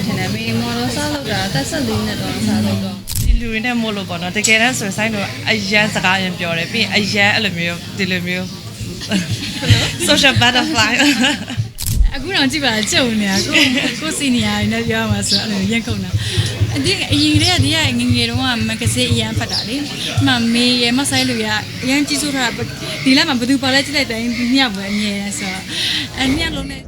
မယ်ထင်တယ်မေမော်ဒယ်စားလုပ်တာတက်ဆက်လေးနဲ့တော့စားလုပ်တော့ဒီလူတွေနဲ့မို့လို့ပေါ့နော်တကယ်တမ်းဆိုရင်ဆိုင်တို့အရန်စကားရင်ပြောတယ်ပြီးရင်အရန်အဲ့လိုမျိုးဒီလိုမျိုး social butterfly အခုတော့ကြည့်ပါကြုံနေတာကိုကိုစီနီယာတွေနဲ့ပြောရမှာဆိုတော့အဲ့လိုရင်ခုန်တာအဒီအရင်ကတည်းကဒီကငယ်ငယ်တုန်းကမဂ္ဂဇင်းအရန်ဖတ်တာလေအမှမေရမဆိုင်လူရအရန်ကြီးစိုးထားတာဒီလမှာဘယ်သူပါလဲကြည့်လိုက်တိုင်းညက်ပဲအမြဲတမ်းဆိုတော့အညက်လုံးနဲ့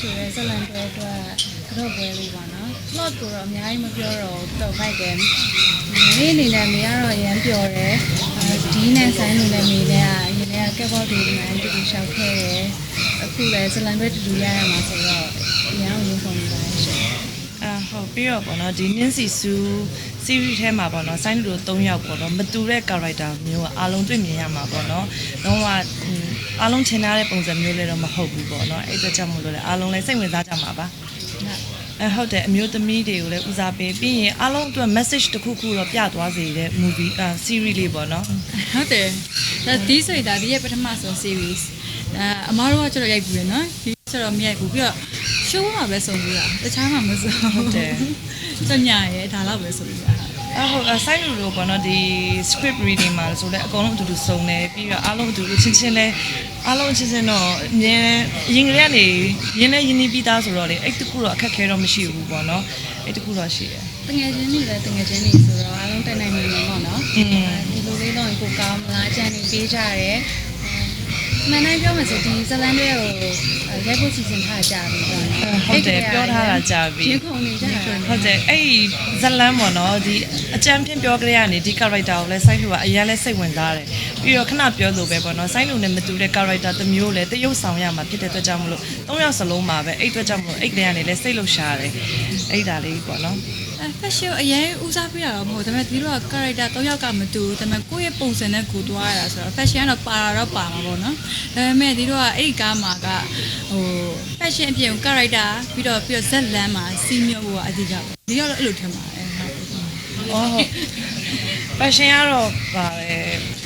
ဆူဆိုတဲ့ဇလန်ပွဲအတွက်ကတော့ပွဲလေးပါနော် plot ကိုတော့အများကြီးမပြောတော့ဘူးတော့ဖိုက်တယ်မေအနေနဲ့မေကတော့အရန်ပျော်တယ်ဒီနဲ့ဆိုင်လို့လည်းမေနဲ့ကအရင်ကကက်ဘော့ဒီဒီမှာတူတူရှောက်ခဲ့တယ်အခုလည်းဇလန်ပွဲတူတူရရမှာဆိုတော့အရန်ကိုရုံးပုံနေပါတယ်ရှင်အာဟုတ်ပြီးတော့ပေါ့နော်ဒီနင်းစီဆူ series ထဲမှာပေါ့နော်ဆိုင်းလူတို့၃ယောက်ပေါ့နော်မတူတဲ့ character မျိုးကအားလုံးတွေ့မြင်ရမှာပေါ့နော်တော့ကအားလုံးချင်ထားတဲ့ပုံစံမျိုးလည်းတော့မဟုတ်ဘူးပေါ့နော်အဲ့အတွက်ကြောင့်မလို့လေအားလုံးလည်းစိတ်ဝင်စားကြမှာပါအဲဟုတ်တယ်အမျိုးသမီးတွေကိုလည်းဦးစားပေးပြီးရင်အားလုံးအတွက် message တစ်ခုခုတော့ပြသွားစေတဲ့ movie အာ series လေးပေါ့နော်ဟုတ်တယ်ဒါဒီဆိုရင်ဒါဒီရဲ့ပထမဆုံး series ဒါအမားတို့ကကျတော့ရိုက်ဘူးရနော်ဒီကျတော့မရိုက်ဘူးပြီးတော့ show မှာပဲစုံဘူးလားတခြားမှာမစုံဟုတ်တယ် တညရဲ့ဒါတော့ပဲစုံဘူးလားအဟုတ်အဆိုင်လူတို့ပေါ့နော်ဒီ script reading မှာဆိုလည်းအကုန်လုံးအတူတူစုံတယ်ပြီးတော့အားလုံးအတူတူချင်းချင်းလဲအားလုံးချင်းချင်းတော့အမြဲရင်ကလေးကနေရင်းနဲ့ရင်းနှီးပြီးသားဆိုတော့လေအဲ့တခုတော့အခက်ခဲတော့မရှိဘူးပေါ့နော်အဲ့တခုတော့ရှိတယ်တငယ်ချင်းတွေလည်းတငယ်ချင်းတွေဆိုတော့အားလုံးတက်နိုင်နေမှာပေါ့နော်อืมဒီလိုလေးတော့ကိုကောင်းမလားအကြံနေပေးကြတယ် မန်တိုင်းပြောမှဆိုဒီဇလန်တွေကိုရိုက်ဖို့စီစဉ်ထားကြပြီပေါ့နော်ဟုတ်တယ်ပြောထားတာကြာပြီရင်ခုန်နေကြတာဟုတ်တယ်အဲ့ဒီဇလန်းပေါ့နော်ဒီအကြံဖြင့်ပြောကြရကနေဒီ character ကိုလည်းဆိုင်းလူကအရင်လဲစိတ်ဝင်စားတယ်ပြီးတော့ခဏပြောလို့ပဲပေါ့နော်ဆိုင်းလူနဲ့မတူတဲ့ character တစ်မျိုးလည်းတရုပ်ဆောင်ရမှာဖြစ်တဲ့အတွက်ကြောင့်မလို့၃ယောက်စလုံးမှာပဲအဲ့အတွက်ကြောင့်မလို့အဲ့တဲ့ကနေလည်းစိတ်လှုပ်ရှားတယ်အဲ့ဒါလေးပေါ့နော် အဲ fashion အရင်ဦးစားပေးတာတော့မဟုတ်ဒါပေမဲ့ဒီလိုက character ၃ယောက်ကမတူဘူးဒါပေမဲ့ကိုယ့်ရဲ့ပုံစံနဲ့ကိုယ်တွားရတာဆိုတော့ fashion ကတော့ပါတာတော့ပါမှာပေါ့နော်ဒါပေမဲ့ဒီလိုကအဲ့ဒီကားမှာကဟို fashion အပြင်ကို character ပြီးတော့ပြီးတော့ဇက်လန်းမှာစီးမြော့ဖို့ကအဓိကပေါ့ဒီကတော့အဲ့လိုထင်ပါတယ်ဟုတ်အော်ဟုတ် fashion ကတော့ပါပဲ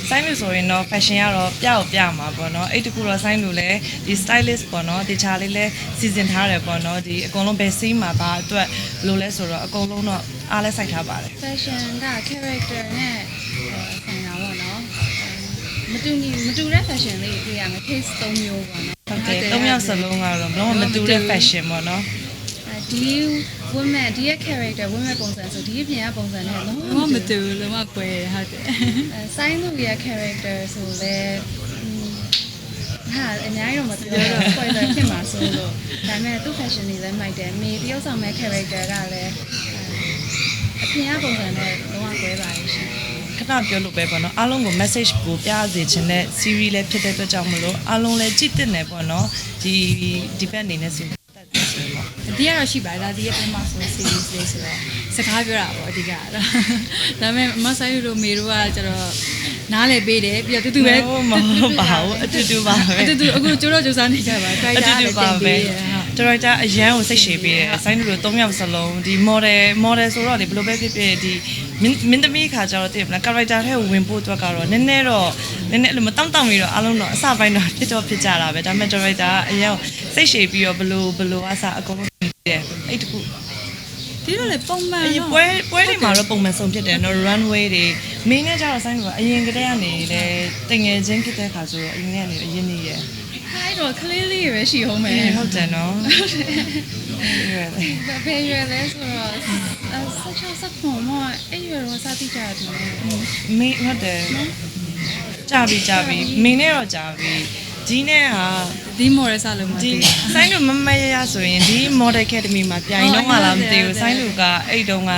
ဆိုင်းလူဆိုရင်တော့ fashion ကတော့ပြအောင်ပြမှာပေါ့နော်အဲ့တကူတော့ဆိုင်းလူလည်းဒီ stylist ပေါ့နော်ဒီချာလေးလည်းစီစဉ်ထားတယ်ပေါ့နော်ဒီအကုန်လုံးဘယ်စီးမှာပါအတွက်ဘယ်လိုလဲဆိုတော့အကုန်လုံးတော့အားလဲစိုက်ထားပါတယ် fashion က character နဲ့ဆိုင်တာပေါ့နော်မတူညီမတူတဲ့ fashion လေးတွေ့ရမယ် taste ၃မျိုးပေါ့နော်ဟုတ်တယ်သုံးယောက်စလုံးကတော့ဘလုံးဝမတူတဲ့ fashion ပေါ့နော်ဒီ women ဒီရဲ့ character women ပုံစံဆိုဒီအပြင်ကပုံစံနဲ့လုံးဝလုံးဝမမတူတူဘူးလုံးဝကွဲတယ်ဟုတ်တယ်အဲဆိုင်းလူရဲ့ character ဆိုလဲဟာအများကြီးတော့မပြောတော့ spoiler ဖြစ်မှာဆိုလို့ဒါပေမဲ့သူ့ fashion တွေလည်းမိုက်တယ်မေတယောက်ဆောင်မဲ့ character ကလည်းအပြင်ကပုံစံနဲ့လုံးဝကွဲပါရဲ့ရှင်ခဏပြောလို့ပဲပေါ့နော်အားလုံးကို message ကိုပြစေချင်တဲ့ series လည်းဖြစ်တဲ့အတွက်ကြောင့်မလို့အားလုံးလည်းကြည့်တင်တယ်ပေါ့နော်ဒီဒီဘက်အနေနဲ့စီ တက်တယ်ဆိုတော့ဒီကတော့ရှိပါတယ်ဒါဒီရဲ့ပထမဆုံး series လေးဆိုတော့စကားပြောတာပေါ့အဓိကကတော့ဒါပေမဲ့မဆိုင်တို့မေတို့ကကျတော့ နားလေပေးတယ်ပြီးတော့တူတူပဲမဟုတ်ပါဘူးအတူတူပါပဲအတူတူအခုကျိုးတော့ကျိုးစားနေကြပါခိုင်အတာတူတူလည်းပါတင်ပဲပေးရဟုတ်ဒါရိုက်တာအရန်ကိုစိတ်ရှည်ပေးတယ်ဆိုင်းတို့၃ယောက်စလုံးဒီ model model ဆိုတော့လေဘယ်လိုပဲဖြစ်ဖြစ်ဒီမင်းမင်းသမီးခါကျတော့တည်မလား character ထဲကိုဝင်ဖို့အတွက်ကတော့နည်းနည်းတော့နည်းနည်းအဲ့လိုမတောင့်တောင့်ပြီးတော့အားလုံးတော့အစပိုင်းတော့ဖြစ်တော့ဖြစ်ကြတာပဲဒါပေမဲ့ director ကအရန်ကိုစိတ်ရှည်ပြီးတော့ဘယ်လိုဘယ်လိုအစအကုန်လုံးပြင်တယ်အဲ့တခု ဒီလိုလေပုံမှန်အရင်တော့ပွဲပွဲတွေမှာတော့ပုံမှန်ဆုံးဖြစ်တယ်နော် runway တွေမင်းနဲ့ကျတော့ဆိုင်းတို့ကအရင်ကတည်းကနေလေတငယ်ချင်းဖြစ်တဲ့ခါဆိုတော့အရင်ကနေအရင်နေရယ်ခိုင်းတော့ clear လေးပဲရှိအောင်မယ်ဟုတ်တယ်နော်ဟုတ်တယ်ဘယ်ရွယ်လဲဆိုတော့ဆက်ချဆက်ခွန်မအဲ့ရွယ်တော့စသီးကြတယ်မင်းဟုတ်တယ်ကြာပြီကြာပြီမင်းနဲ့တော့ကြာပြီ ဒီနဲ့ဟာဒီမော်ရယ်စားလုံးမဒီသိဆိုင်းလူမမရရဆိုရင်ဒီ model academy မှာပြိုင်တော့မှလားမသိဘူးဆိုင်းလူကအဲ့တုန်းက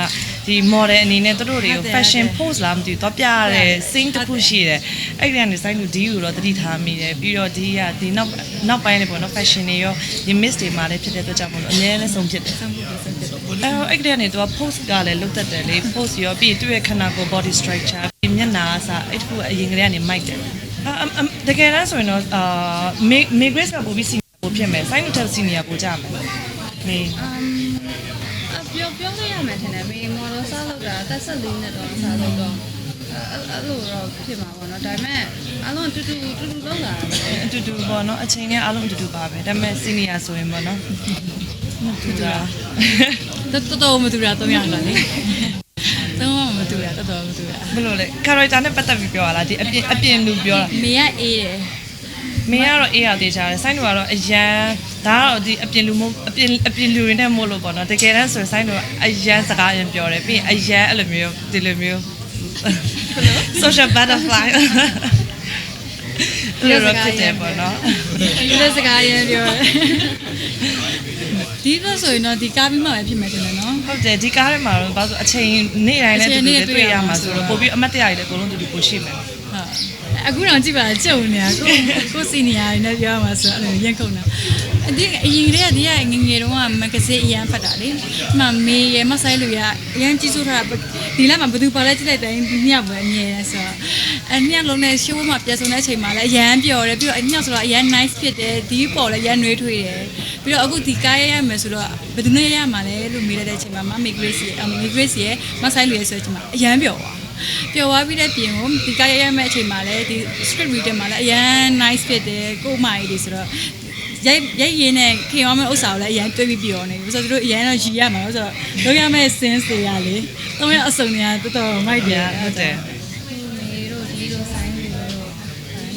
ဒီ model အနေနဲ့သူတို့တွေကို fashion pose လားမသိဘူးတော့ပြရတဲ့ sing တစ်ခုရှိတယ်အဲ့ဒီကနေဆိုင်းလူဒီကိုတော့တတိထားမိတယ်ပြီးတော့ဒီကဒီနောက်နောက်ပိုင်းလေးပေါ့နော် fashion တွေရောဒီ miss တွေမှာလည်းဖြစ်တဲ့အတွက်ကြောင့်မလို့အများနဲ့ဆုံးဖြစ်တယ်ဆုံးဖြတ်ဆုံးဖြတ်အဲ့တော့အဲ့ဒီကနေသူက post ကလည်းလုတ်တက်တယ်လေ post ရောပြီးရင်သူ့ရဲ့ခန္ဓာကိုယ် body structure ပြီးမျက်နှာအစားအဲ့တခုအရင်ကလေးကနေမိုက်တယ်အအအ တကယ်တမ်းဆိုရင်တော့အာမေမေဂရစ်ကပိုပြီးစီပိုဖြစ်မယ် sign to senior ပိုကြမယ်မေ အပြောပြောလို့ရမယ်ထင်တယ်မေမော်ဒယ်စားလုပ်တာတက်ဆက်လေးနဲ့တော့စားလုပ်တော့အဲ့လိုတော့ဖြစ်မှာပေါ့နော်နော်ဒါပေမဲ့အားလုံးတူတူတူတူလောက်လာတယ်အတူတူပေါ့နော်အချိန်နဲ့အားလုံးအတူတူပါပဲဒါပေမဲ့ senior ဆိုရင်ပေါ့နော်မတူတာတော်တော်တော်မတူတာ3ယောက်ကလေ သုံးယောက်မတူတာတော်တော်မတူတာဘယ်လိုလဲ character နဲ့ပတ်သက်ပြီးပြောရလားဒီအပြင်အပြင်လူပြောတာမေကအေးတယ်မင်းကတော့အေးရသေးချာတယ်ဆိုင်းတို့ကတော့အရန်ဒါကတော့ဒီအပြင်လူမို့အပြင်အပြင်လူတွေနဲ့မို့လို့ပေါ့နော်တကယ်တမ်းဆိုရင်ဆိုင်းတို့ကအရန်စကားအရင်ပြောတယ်ပြီးရင်အရန်အဲ့လိုမျိုးဒီလိုမျိုး social butterfly ဒီလိုတော့ဖြစ်တယ်ပေါ့နော်ဒီလိုစကားရမ်းပြောတယ် ဒီလိုဆိုရင်တော့ဒီကားပြီးမှပဲဖြစ်မယ်တင်တယ်နော်ဟုတ်တယ်ဒီကားထဲမှာတော့ဘာလို့ဆိုအချိန်နေ့တိုင်းနဲ့တူတူလေးတွေ့ရမှာဆိုတော့ပို့ပြီးအမတ်တရားတွေလည်းအကုန်လုံးတူတူကိုရှိမယ်ဟုတ် အခုတော့ကြည့်ပါလားကြုံနေတာကိုကိုစီနီယာတွေနဲ့ပြောရမှာဆိုအဲ့လိုရင်ခုန်တာအဒီအရင်ကတည်းကဒီကငငယ်တုန်းကမဂ္ဂဇင်းအရန်ဖတ်တာလေအမှမေရမဆိုင်လူရအရန်ကြီးစိုးထားတာဒီလမှာဘယ်သူပါလဲကြည့်လိုက်တိုင်းဒီညပဲအမြဲတမ်းဆိုတော့အညလုံးနဲ့ရှိုးမှပြတ်ဆုံးတဲ့အချိန်မှာလည်းအရန်ပျော်တယ်ပြီးတော့အညဆိုတော့အရန် nice ဖြစ်တယ်ဒီပေါ်လည်းအရန်နှွေးထွေးတယ်ပြီးတော့အခုဒီကားရရမယ်ဆိုတော့ဘယ်သူနဲ့ရမှာလဲလို့မေးလိုက်တဲ့အချိန်မှာမမေ Grace ရဲ့အမေ Grace ရဲ့မဆိုင်လူရဲ့ဆိုတဲ့အချိန်မှာအရန်ပျော်သွား ပျော်သွားပြီးတဲ့ပြင်ကိုဒီကားရရမယ့်အချိန်မှာလည်းဒီ script reading မှာလည်းအရန် nice ဖြစ်တယ်ကို့မာကြီးတွေဆိုတော့ရိုက်ရိုက်ရင်းနဲ့ခင်အောင်မဲ့ဥစ္စာကိုလည်းအရန်တွေးပြီးပြောနေပြီဆိုတော့သူတို့အရန်တော့ရည်ရမှာလို့ဆိုတော့လုပ်ရမယ့် sense တွေရလေတော့ရအစုံတွေကတော်တော်မိုက်တယ်ဟုတ်တယ်သူမေတို့ဒီလိုဆိုင်တွေတို့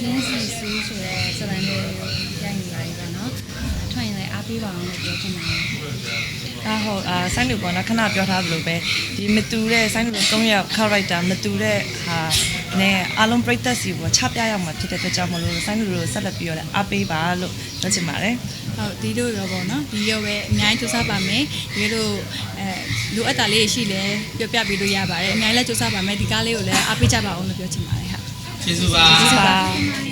နင်းစီဆူးဆိုတဲ့ဇလန်လေးကိုရိုက်နေပါပြီပေါ့နော်ထွင်လည်းအား ပေးပါအောင်လို့ပြောချင်ပါတယ်ဒါဟုတ်အာဆိုင်းလူပေါ့နော်ခဏပြောထားသလိုပဲဒီမတူတဲ့ဆိုင်းလူ၃ယောက် character မတူတဲ့ဟာနဲ့အားလုံးပြည့်သက်စီပေါ့ချပြရမှာဖြစ်တဲ့အတွက်ကြောင့်မလို့ဆိုင်းလူတို့ဆက်လက်ပြီးတော့လည်းအားပေးပါလို့ပြောချင်ပါတယ်ဟုတ်ဒီလိုရောပေါ့နော်ဒီရောပဲအများကြီးစူးစမ်းပါမယ်ဒီလိုအဲလိုအပ်တာလေးရှိလဲပြောပြပေးလို့ရပါတယ်အများကြီးလည်းစူးစမ်းပါမယ်ဒီကားလေးကိုလည်းအားပေးကြပါအောင်လို့ပြောချင်ပါတယ်ဟာကျေးဇူးပါပါ